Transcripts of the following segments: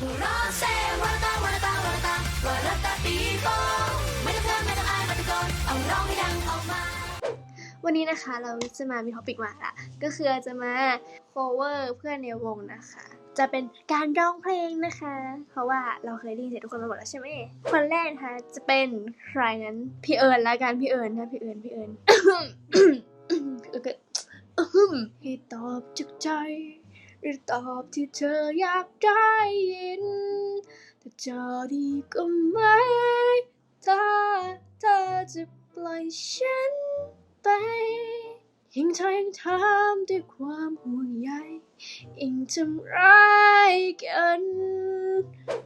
วันนี้นะคะเราจะมามีท็อปิกมาละก็คือจะมา cover เพื่อนในวงนะคะ จะเป็นการร้องเพลงนะคะ เพราะว่าเราเคยได้ยินเสียงทุกคนมาหมดแล้วใช่ไหมคนแรกนะคะจะเป็นใครนั้นพี่เอิญละกันพี่เอิญนะพี่เอิญพี่เอิญเออก็อึ้มให้ตอบจากใจ หรือตอบที่เธออยากได้ยิน แต่จะดีก็ไหม่ถ้าเธอจะปล่อยฉันไป ยิ่งเธอยังทำด้วยความห่วงใยยิ่งทำร้ายกัน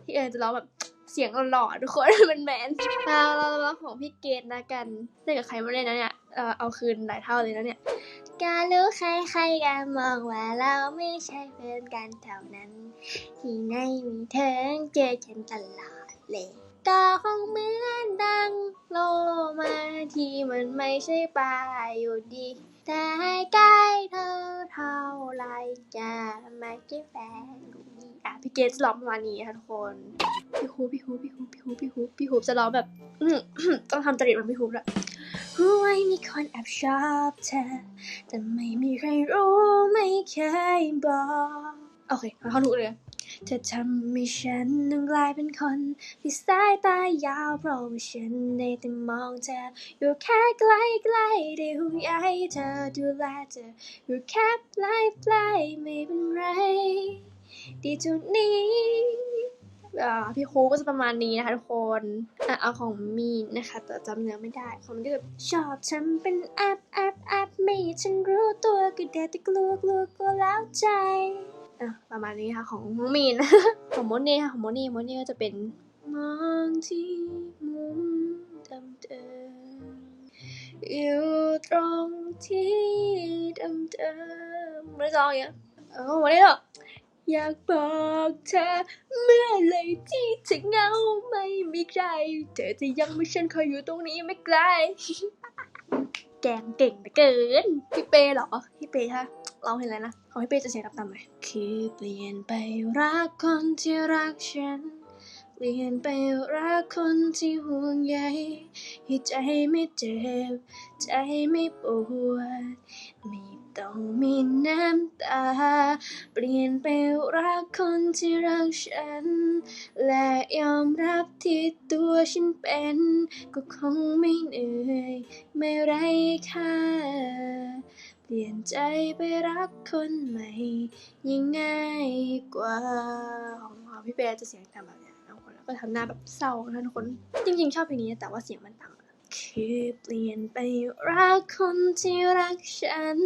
พี่เอจะร้องแบบเสียงหล่อๆทุกคนมันแมนๆเราเราเราของพี่เกดนะกันเล่นกับใครมาเล่นนะเนี่ยเออเอาคืนหลายเท่าเลยนะเนี่ย การรู้ใครใครๆกันมองว่าเราไม่ใช่เพื่อนกันเท่านั้น ที่ไหนมีเธอเจอฉันตลอดเลยก็คงเหมือนดังโลมาที่มันไม่ใช่ปลาอยู่ดี แต่ให้ใกล้เธอเท่าไรจะไม่ใช่แฟนอยู่ดีอะพี่เกดจะร้องประมาณนี้ค่ะทุกคน พี่ฮูพี่ฮูพี่ฮูพี่ฮูพี่ฮูพี่ฮูจะร้องแบบ ต้องทำจริตมันพี่ฮูด้วยรู้ไว้มีคนแอบชอบเธอ แต่ไม่มีใครรู้ไม่เคยบอก โอเคเอาถูกเลยเธอทำให้ฉันต้องกลายเป็นคนที่สายตายาวเพราะว่าฉันได้แต่มองเธอ อยู่แค่ใกล้ๆได้ห่วงใยเธอดูแลเธออยู่แค่ปลายปลายๆไม่เป็นไรดีจุดนี้ พี่ครูก็จะประมาณนี้นะคะทุกคนอเอาของมีนนะคะแต่จำเนื้อไม่ได้ของมันก็แบบชอบฉันเป็นแอปแอปแอปไม่ฉันรู้ตัวก็ได้แต่กลัวกลัวกลัวแล้วใจประมาณนี้ค่ะของมีนของโมเน่ค่ะของโมเน่โมเน่ก็จะเป็นมองที่มุมดิมเดิมอยู่ตรงที่ดิมเดิมไม่ต้องอย่างเออโมเน่หรอก อยากบอกเธอ เมื่อไหรที่เธอเหงาไม่มีใคร เธอจะยังไม่ฉันคอยอยู่ตรงนี้ไม่ไกล แกงเก่งเหลือเกิน พี่เป้เหรอ พี่เป้ค่ะเราเห็นแล้วนะ ของพี่เป้จะเสียงต่ำๆหน่อยคือเปลี่ยนไปรักคนที่รักฉันเป ลี่ยนไปรักคนที่ห่วงใยให้ใจไม่เจ็บ ใจไม่ปวด ไม่ต้องมีน้ำตา เปลี่ยนไปรักคนที่รักฉัน และยอมรับที่ตัวฉันเป็น ก็คงไม่เหนื่อย ไม่ไรค่า เปลี่ยนใจไปรักคนใหม่ยิ่งง่ายกว่าของพี่เปย์จะเสียงต่ำแบบเนี้ยทุกคนแล้วก็ทำหน้าแบบเศร้านะทุกคน จริง ๆ ชอบเพลงนี้แต่ว่าเสียงมันต่ำอะคือเปลี่ยนไปรักคนที่รักฉัน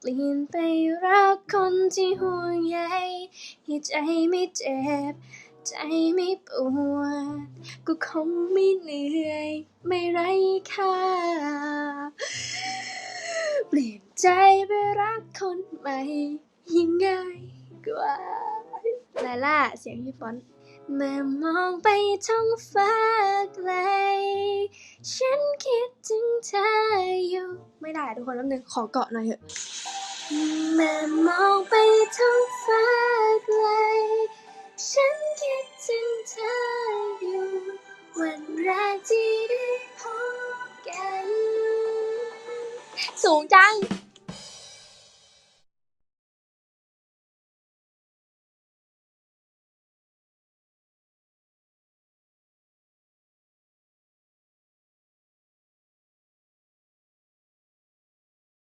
เปลี่ยนไปรักคนที่ห่วงใยให้ใจไม่เจ็บ ใจไม่ปวดก็คงไม่เหนื่อย ไม่ไรค่า ใจไปรักคนใหม่ยิ่งง่ายกว่าลาล่าเสียงพี่ฟอนเมื่อมองไปท้องฟ้าไกล ฉันคิดถึงเธออยู่ ไม่ได้ทุกคนแป๊บนึงขอเกาะหน่อยเถอะเมื่อมองไปท้องฟ้าไกล ฉันคิดถึงเธออยู่ วันแรกที่ได้พบกัน สูงจัง